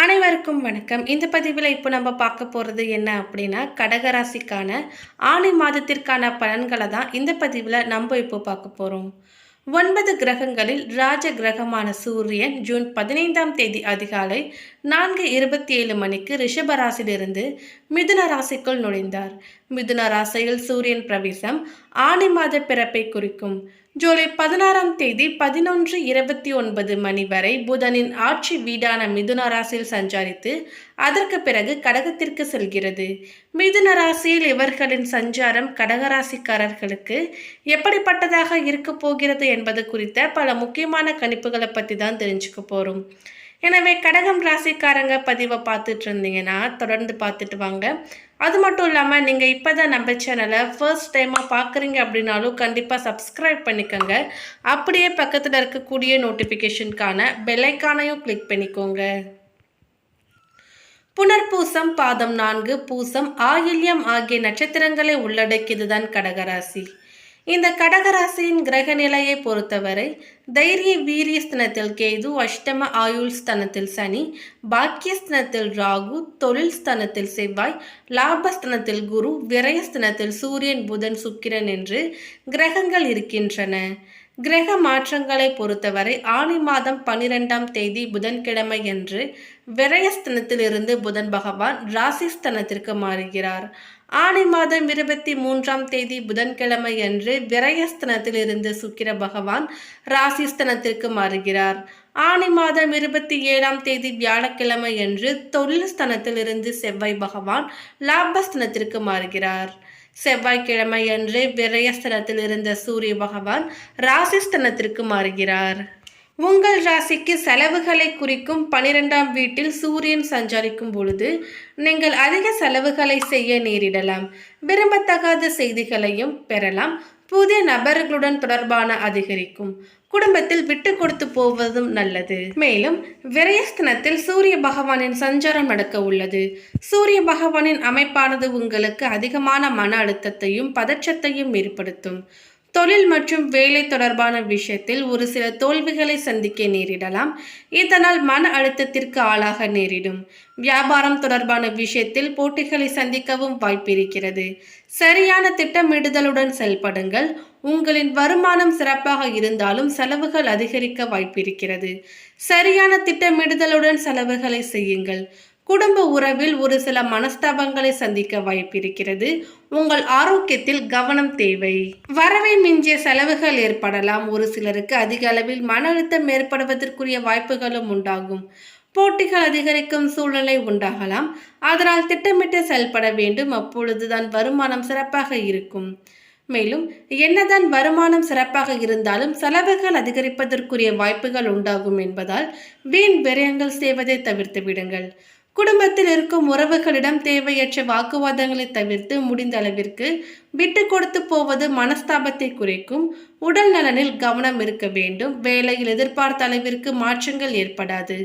அனைவருக்கும் வணக்கம். இந்த பதிவில் இப்போ நம்ம பார்க்க போகிறது என்ன அப்படின்னா கடகராசிக்கான ஆணி மாதத்திற்கான பலன்களை தான் இந்த பதிவில் நம்ம இப்போ பார்க்க போகிறோம் ஒன்பது கிரகங்களில் ராஜ கிரகமான சூரியன் ஜூன் பதினைந்தாம் தேதி அதிகாலை நான்கு இருபத்தி ஏழு மணிக்கு ரிஷபராசியிலிருந்து மிதுன ராசிக்குள் நுழைந்தார். மிதுன ராசியில் சூரியன் பிரவேசம் ஆணி மாத பிறப்பை குறிக்கும். ஜூலை பதினாறாம் தேதி பதினொன்று இருபத்தி ஒன்பது மணி வரை புதனின் ஆட்சி வீடான மிதுன ராசியில் சஞ்சாரித்து அதற்கு பிறகு கடகத்திற்கு செல்கிறது. மிதுன ராசியில் இவர்களின் சஞ்சாரம் கடகராசிக்காரர்களுக்கு எப்படிப்பட்டதாக இருக்க போகிறது என்பது குறித்த பல முக்கியமான கணிப்புகளை பற்றி தான் தெரிஞ்சுக்க போகிறோம் எனவே கடகம் ராசிக்காரங்க பதிவை பார்த்துட்டு இருந்தீங்கன்னா தொடர்ந்து பார்த்துட்டு வாங்க. அது மட்டும் இல்லாமல் நீங்கள் இப்போ தான் நம்ம சேனலை ஃபர்ஸ்ட் டைமாக பார்க்குறீங்க அப்படின்னாலும் கண்டிப்பாக சப்ஸ்கிரைப் பண்ணிக்கோங்க. அப்படியே பக்கத்தில் இருக்கக்கூடிய நோட்டிஃபிகேஷனுக்கான பெல்லைக்கானையும் கிளிக் பண்ணிக்கோங்க. புனர்பூசம் பாதம் நான்கு பூசம் ஆயில்யம் ஆகிய நட்சத்திரங்களை உள்ளடக்கியதுதான் கடகராசி. இந்த கடகராசியின் கிரக நிலையை பொறுத்தவரை தைரிய வீரிய ஸ்தனத்தில் கேது அஷ்டம ஆயுள் ஸ்தனத்தில் சனி பாக்கியஸ்தனத்தில் ராகு தொழில் ஸ்தனத்தில் செவ்வாய் லாபஸ்தனத்தில் குரு விரயஸ்தனத்தில் சூரியன் புதன் சுக்கிரன் என்று கிரகங்கள் இருக்கின்றன. கிரக மாற்றங்களை பொறுத்தவரை ஆணி மாதம் பனிரெண்டாம் தேதி புதன்கிழமை என்று விரயஸ்தனத்திலிருந்து புதன் பகவான் ராசிஸ்தனத்திற்கு மாறுகிறார். ஆணி மாதம் இருபத்தி மூன்றாம் தேதி புதன்கிழமை அன்று விரயஸ்தனத்திலிருந்து சுக்கிர பகவான் ராசிஸ்தனத்திற்கு மாறுகிறார். ஆணி மாதம் இருபத்தி ஏழாம் தேதி வியாழக்கிழமை அன்று தொழில் ஸ்தனத்திலிருந்து செவ்வாய் பகவான் லாபஸ்தனத்திற்கு மாறுகிறார். செவ்வாய்க்கிழமை அன்று விரயஸ்தனத்தில் இருந்த சூரிய பகவான் ராசிஸ்தனத்திற்கு மாறுகிறார். உங்கள் ராசிக்கு செலவுகளை குறிக்கும் பனிரெண்டாம் வீட்டில் சூரியன் சஞ்சரிக்கும் பொழுது நீங்கள் அதிக செலவுகளை செய்ய நேரிடலாம். விரும்பத்தகாத செய்திகளையும் பெறலாம். புதிய நபர்களுடன் தொடர்பான அதிகரிக்கும். குடும்பத்தில் விட்டு கொடுத்து போவதும் நல்லது. மேலும் விரயஸ்தனத்தில் சூரிய பகவானின் சஞ்சாரம் நடக்க உள்ளது. சூரிய பகவானின் அமைப்பானது உங்களுக்கு அதிகமான மன அழுத்தத்தையும் பதற்றத்தையும் ஏற்படுத்தும். தொழில் மற்றும் வேலை தொடர்பான விஷயத்தில் ஒரு சில தோல்விகளை சந்திக்க நேரிடலாம். இதனால் மன அழுத்தத்திற்கு ஆளாக நேரிடும். வியாபாரம் தொடர்பான விஷயத்தில் போட்டிகளை சந்திக்கவும் வாய்ப்பிருக்கிறது சரியான திட்டமிடுதலுடன் செயல்படுங்கள். உங்களின் வருமானம் சிறப்பாக இருந்தாலும் செலவுகள் அதிகரிக்க வாய்ப்பிருக்கிறது. சரியான திட்டமிடுதலுடன் செலவுகளை செய்யுங்கள். குடும்ப உறவில் ஒரு சில மனஸ்தாபங்களை சந்திக்க வாய்ப்பிருக்கிறது. உங்கள் ஆரோக்கியத்தில் கவனம் தேவை. வரவை மிஞ்சிய செலவுகள் ஏற்படலாம். ஒரு சிலருக்கு அதிக அளவில் மன அழுத்தம் ஏற்படுவதற்குரிய வாய்ப்புகளும் உண்டாகும். போட்டிகள் அதிகரிக்கும் சூழ்நிலை உண்டாகலாம். அதனால் திட்டமிட்டு செயல்பட வேண்டும். அப்பொழுதுதான் வருமானம் சிறப்பாக இருக்கும். மேலும் என்னதான் வருமானம் சிறப்பாக இருந்தாலும் செலவுகள் அதிகரிப்பதற்குரிய வாய்ப்புகள் உண்டாகும் என்பதால் வீண் விரயங்கள் செய்வதை தவிர்த்து விடுங்கள். குடும்பத்தில் இருக்கும் உறவுகளிடம் தேவையற்ற வாக்குவாதங்களை தவிர்த்து முடிந்த அளவிற்கு விட்டு கொடுத்து போவது மனஸ்தாபத்தை குறைக்கும் உடல் நலனில் கவனம் இருக்க வேண்டும் வேலையில் எதிர்பார்த்த அளவிற்கு மாற்றங்கள் ஏற்படாது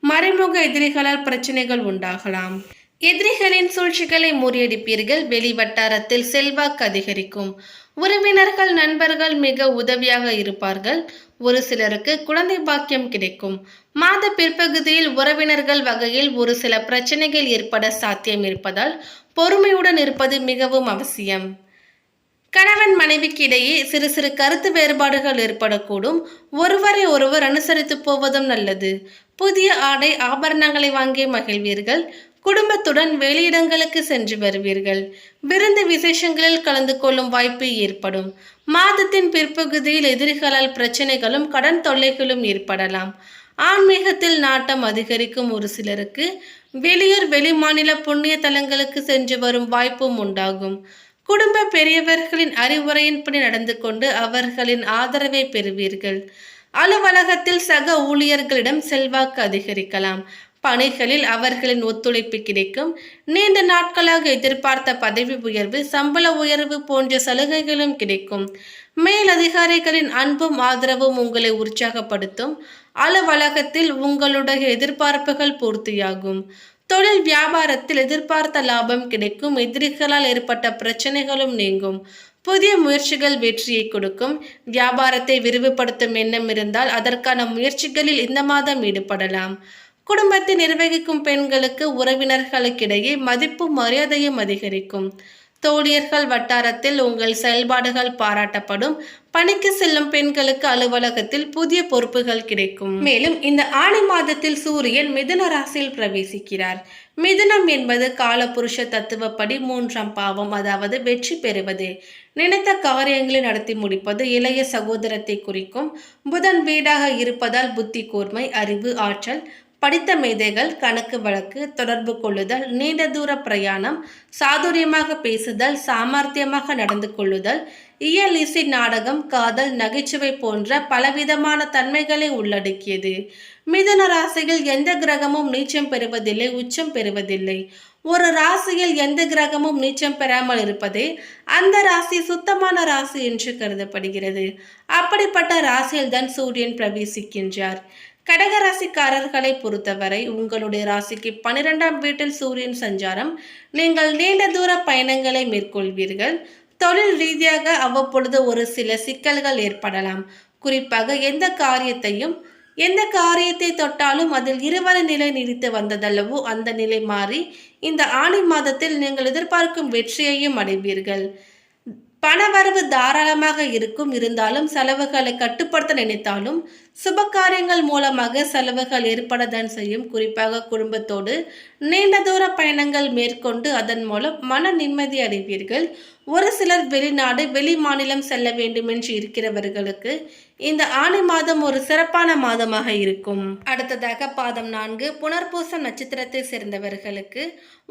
மறைமுக எதிரிகளால் பிரச்சனைகள் உண்டாகலாம். எதிரிகளின் சூழ்ச்சிகளை முறியடிப்பீர்கள் வெளி வட்டாரத்தில் செல்வாக்கு அதிகரிக்கும். உறவினர்கள் நண்பர்கள் மிக உதவியாக இருப்பார்கள். ஒரு சிலருக்கு குழந்தை பாக்கியம் கிடைக்கும். மாத பிற்பகுதியில் உறவினர்கள் வகையில் ஒரு சில பிரச்சனைகள் ஏற்பட சாத்தியம் இருப்பதால் பொறுமையுடன் இருப்பது மிகவும் அவசியம். கணவன் மனைவிக்கு இடையே சிறு சிறு கருத்து வேறுபாடுகள் ஏற்படக்கூடும். ஒருவரை ஒருவர் அனுசரித்து போவதும் நல்லது. புதிய ஆடை ஆபரணங்களை வாங்கி மகிழ்வீர்கள். குடும்பத்துடன் வெளியிடங்களுக்கு சென்று வருவீர்கள். விருந்து விசேஷங்களில் கலந்து கொள்ளும் வாய்ப்பு ஏற்படும். மாதத்தின் பிற்பகுதியில் எதிரிகளால் பிரச்சனைகளும் கடன் தொல்லைகளும் ஏற்படலாம். ஆன்மீகத்தில் நாட்டம் அதிகரிக்கும் ஒரு சிலருக்கு வெளியூர் வெளிமாநில புண்ணிய தலங்களுக்கு சென்று வரும் வாய்ப்பும் உண்டாகும். குடும்ப பெரியவர்களின் அறிவுரையின்படி நடந்து கொண்டு அவர்களின் ஆதரவை பெறுவீர்கள். அலுவலகத்தில் சக ஊழியர்களிடம் செல்வாக்கு அதிகரிக்கலாம். பணிகளில் அவர்களின் ஒத்துழைப்பு கிடைக்கும். நீண்ட நாட்களாக எதிர்பார்த்த பதவி உயர்வு சம்பள உயர்வு போன்ற சலுகைகளும் கிடைக்கும். மேலதிகாரிகளின் அன்பும் ஆதரவும் உங்களை உற்சாகப்படுத்தும். அலுவலகத்தில் உங்களுடைய எதிர்பார்ப்புகள் பூர்த்தியாகும். தொழில் வியாபாரத்தில் எதிர்பார்த்த லாபம் கிடைக்கும். எதிரிகளால் ஏற்பட்ட பிரச்சனைகளும் நீங்கும். புதிய முயற்சிகள் வெற்றியை கொடுக்கும். வியாபாரத்தை விரிவுபடுத்தும் எண்ணம் இருந்தால் அதற்கான முயற்சிகளில் இந்த மாதம் ஈடுபடலாம். குடும்பத்தை நிர்வகிக்கும் பெண்களுக்கு உறவினர்களுக்கிடையே மதிப்பு மரியாதையும் அதிகரிக்கும். தோழியர்கள் வட்டாரத்தில் உங்கள் செயல்பாடுகள் பாராட்டப்படும். பணிக்கு செல்லும் பெண்களுக்கு அலுவலகத்தில் புதிய பொறுப்புகள் கிடைக்கும். மேலும் இந்த ஆணி மாதத்தில் சூரியன் மிதுன ராசியில் பிரவேசிக்கிறார். மிதுனம் என்பது காலபுருஷ தத்துவப்படி மூன்றாம் பாவம் அதாவது வெற்றி பெறுவது. நினைத்த காரியங்களை நடத்தி முடிப்பது இளைய சகோதரத்தை குறிக்கும். புதன் வீடாக இருப்பதால் புத்தி கூர்மை அறிவு ஆற்றல் படித்த மேதைகள் கணக்கு வழக்கு தொடர்பு கொள்ளுதல் நீண்ட தூர பிரயாணம் சாதுரியமாக பேசுதல் சாமர்த்தியமாக நடந்து கொள்ளுதல் இயல் இசை நாடகம் காதல் நகைச்சுவை போன்ற பலவிதமான தன்மைகளை உள்ளடக்கியது. மிதன ராசியில் எந்த கிரகமும் நீச்சம் பெறுவதில்லை உச்சம் பெறுவதில்லை. ஒரு ராசியில் எந்த கிரகமும் நீச்சம் பெறாமல் இருப்பதே அந்த ராசி சுத்தமான ராசி என்று கருதப்படுகிறது. அப்படிப்பட்ட ராசியில்தான் சூரியன் பிரவேசிக்கின்றார். கடகராசிக்காரர்களை பொறுத்தவரை உங்களுடைய ராசிக்கு பன்னிரெண்டாம் வீட்டில் சூரியன் சஞ்சாரம். நீங்கள் நீண்ட தூர பயணங்களை மேற்கொள்வீர்கள். தொழில் ரீதியாக அவ்வப்பொழுது ஒரு சில சிக்கல்கள் ஏற்படலாம். குறிப்பாக எந்த காரியத்தையும் எந்த காரியத்தை தொட்டாலும் அதில் இருவரை நிலை நீடித்து வந்ததல்லவோ அந்த நிலை மாறி இந்த ஆணி மாதத்தில் நீங்கள் எதிர்பார்க்கும் வெற்றியையும் அடைவீர்கள். பணவரவு தாராளமாக இருக்கும். இருந்தாலும் செலவுகளை கட்டுப்படுத்த நினைத்தாலும் சுப காரியங்கள் மூலமாக செலவுகள் ஏற்படதான் செய்யும். குறிப்பாக குடும்பத்தோடு நீண்ட தூர பயணங்கள் மேற்கொண்டு அதன் மூலம் மன நிம்மதி அடைவீர்கள். ஒரு சிலர் வெளிநாடு வெளி மாநிலம் செல்ல வேண்டும் என்று இருக்கிறவர்களுக்கு இந்த ஆணி மாதம் ஒரு சிறப்பான மாதமாக இருக்கும். அடுத்ததாக பாதம் நான்கு புனர்பூச நட்சத்திரத்தை சேர்ந்தவர்களுக்கு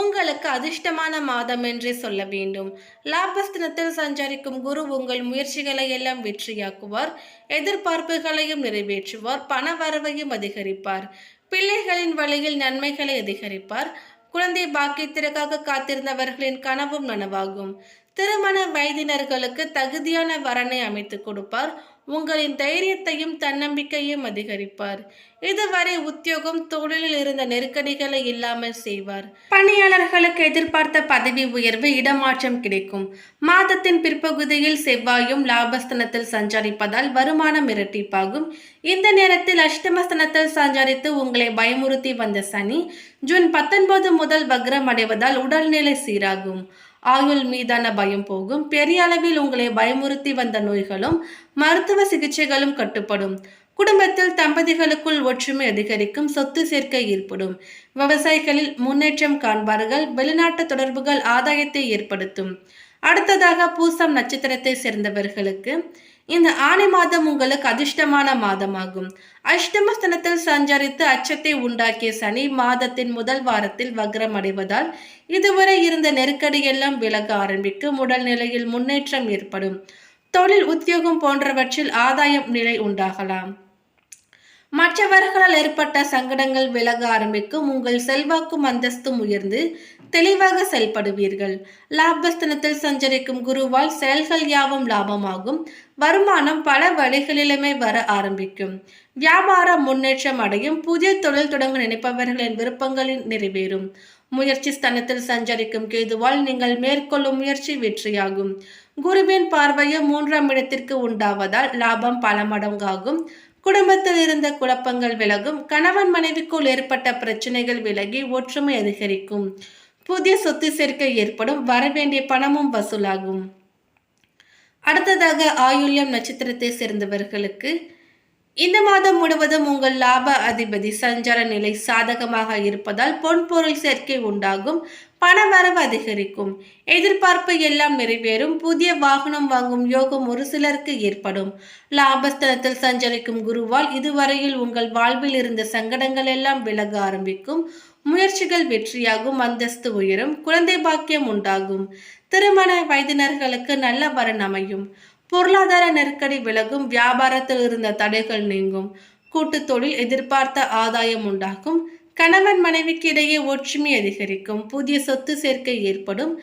உங்களுக்கு அதிர்ஷ்டமான மாதம் என்றே சொல்ல வேண்டும். லாபஸ்தினத்தில் சஞ்சரிக்கும் குரு உங்கள் முயற்சிகளை எல்லாம் வெற்றியாக்குவார். எதிர்பார்ப்புகளையும் நிறைவேற்றுவார் பண வரவையும் அதிகரிப்பார். பிள்ளைகளின் வழியில் நன்மைகளை அதிகரிப்பார். குழந்தை பாக்கியத்திற்காக காத்திருந்தவர்களின் கனவும் நனவாகும். திருமண வயதினர்களுக்கு தகுதியான வரனை அமைத்து கொடுப்பார். உங்களின் தைரியத்தையும் தன்னம்பிக்கையும் அதிகரிப்பார். இதுவரை உத்தியோகம் தொழிலில் இருந்த நெருக்கடிகளை இல்லாமல் செய்வார். பணியாளர்களுக்கு எதிர்பார்த்த பதவி உயர்வு இடமாற்றம் கிடைக்கும். மாதத்தின் பிற்பகுதியில் செவ்வாயும் லாபஸ்தனத்தில் சஞ்சரிப்பதால் வருமானம் இரட்டிப்பாகும். இந்த நேரத்தில் அஷ்டமஸ்தனத்தில் சஞ்சரித்து உங்களை பயமுறுத்தி வந்த சனி ஜூன் பத்தொன்பது முதல் வக்ரம் அடைவதால் உடல்நிலை சீராகும். ஆயுள் மீதான பயம் போகும். பெரிய அளவில் உங்களை பயமுறுத்தி வந்த நோய்களும் மருத்துவ சிகிச்சைகளும் கட்டுப்படும். குடும்பத்தில் தம்பதிகளுக்குள் ஒற்றுமை அதிகரிக்கும் சொத்து சேர்க்கை ஏற்படும். விவசாயிகளில் முன்னேற்றம் காண்பார்கள் வெளிநாட்டு தொடர்புகள் ஆதாயத்தை ஏற்படுத்தும். அடுத்ததாக பூசம் நட்சத்திரத்தை சேர்ந்தவர்களுக்கு இந்த ஆணி மாதம் உங்களுக்கு அதிர்ஷ்டமான மாதமாகும். அஷ்டமஸ்தனத்தில் சஞ்சரித்து அச்சத்தை உண்டாக்கிய சனி மாதத்தின் முதல் வாரத்தில் வக்ரம் அடைவதால் இதுவரை இருந்த நெருக்கடி எல்லாம் விலக ஆரம்பிக்கும் உடல் நிலையில் முன்னேற்றம் ஏற்படும். தொழில் உத்தியோகம் போன்றவற்றில் ஆதாயம் நிலை உண்டாகலாம். மற்றவர்களால் ஏற்பட்ட சங்கடங்கள் விலக ஆரம்பிக்கும். உங்கள் செல்வாக்கும் அந்தஸ்தும் உயர்ந்து தெளிவாக செயல்படுவீர்கள். லாபஸ்தனத்தில் சஞ்சரிக்கும் குருவால் செயல்கள் யாவும் லாபமாகும். வருமானம் பல வழிகளிலுமே வர ஆரம்பிக்கும். வியாபார முன்னேற்றம் அடையும். புதிய தொழில் தொடங்க நினைப்பவர்களின் விருப்பங்களில் நிறைவேறும். முயற்சி ஸ்தனத்தில் சஞ்சரிக்கும் கேதுவால் நீங்கள் மேற்கொள்ளும் முயற்சி வெற்றியாகும். குருவின் பார்வையும் மூன்றாம் இடத்திற்கு உண்டாவதால் லாபம் பல மடங்காகும். குடும்பத்தில் இருந்த குழப்பங்கள் விலகும் கணவன் மனைவிக்குள் ஏற்பட்ட பிரச்சனைகள் விலகி ஒற்றுமை அதிகரிக்கும். புதிய சொத்து சேர்க்கை ஏற்படும் வரவேண்டிய பணமும் வசூலாகும். அடுத்ததாக ஆயுள்யம் நட்சத்திரத்தை சேர்ந்தவர்களுக்கு இந்த மாதம் முழுவதும் உங்கள் லாப அதிபதி சஞ்சார நிலை சாதகமாக இருப்பதால் பொன்பொருள் சேர்க்கை உண்டாகும் பணவரவு அதிகரிக்கும். எதிர்பார்ப்பு எல்லாம் நிறைவேறும் புதிய வாகனம் வாங்கும் யோகம் ஒரு சிலருக்கு ஏற்படும். லாபஸ்தலத்தில் சஞ்சரிக்கும் குருவால் இதுவரையில் உங்கள் வாழ்வில் இருந்த சங்கடங்கள் எல்லாம் விலக ஆரம்பிக்கும். முயற்சிகள் வெற்றியாகும் அந்தஸ்து உயரும் குழந்தை பாக்கியம் உண்டாகும். திருமண வயதினர்களுக்கு நல்ல வரன் அமையும். பொருளாதார நெருக்கடி விலகும் வியாபாரத்தில் இருந்த தடைகள் நீங்கும். கூட்டு தொழில் எதிர்பார்த்த ஆதாயம் உண்டாகும். கணவன் மனைவிக்கு இடையே ஒற்றுமை அதிகரிக்கும். புதிய சொத்து சேர்க்கை ஏற்படும்.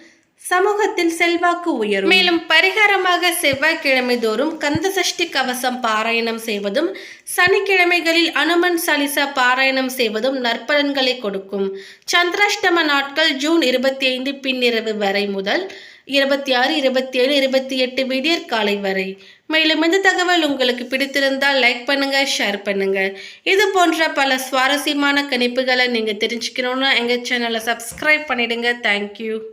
சமூகத்தில் செல்வாக்கு உயரும். மேலும் பரிகாரமாக செவ்வாய்க்கிழமை தோறும் கந்த சஷ்டி கவசம் பாராயணம் செய்வதும் சனிக்கிழமைகளில் அனுமன் சலிசா பாராயணம் செய்வதும் நற்பலன்களை கொடுக்கும். சந்திராஷ்டம நாட்கள் ஜூன் இருபத்தி ஐந்து பின்னிரவு வரை முதல் இருபத்தி ஆறு இருபத்தி ஏழு இருபத்தி எட்டு விடியற் காலை வரை. மேலும் இந்த தகவல் உங்களுக்கு பிடித்திருந்தால் லைக் பண்ணுங்க ஷேர் பண்ணுங்க. இது போன்ற பல சுவாரஸ்யமான கணிப்புகளை நீங்க தெரிஞ்சுக்கணும்னா எங்க சேனலை சப்ஸ்கிரைப் பண்ணிடுங்க. தேங்க்யூ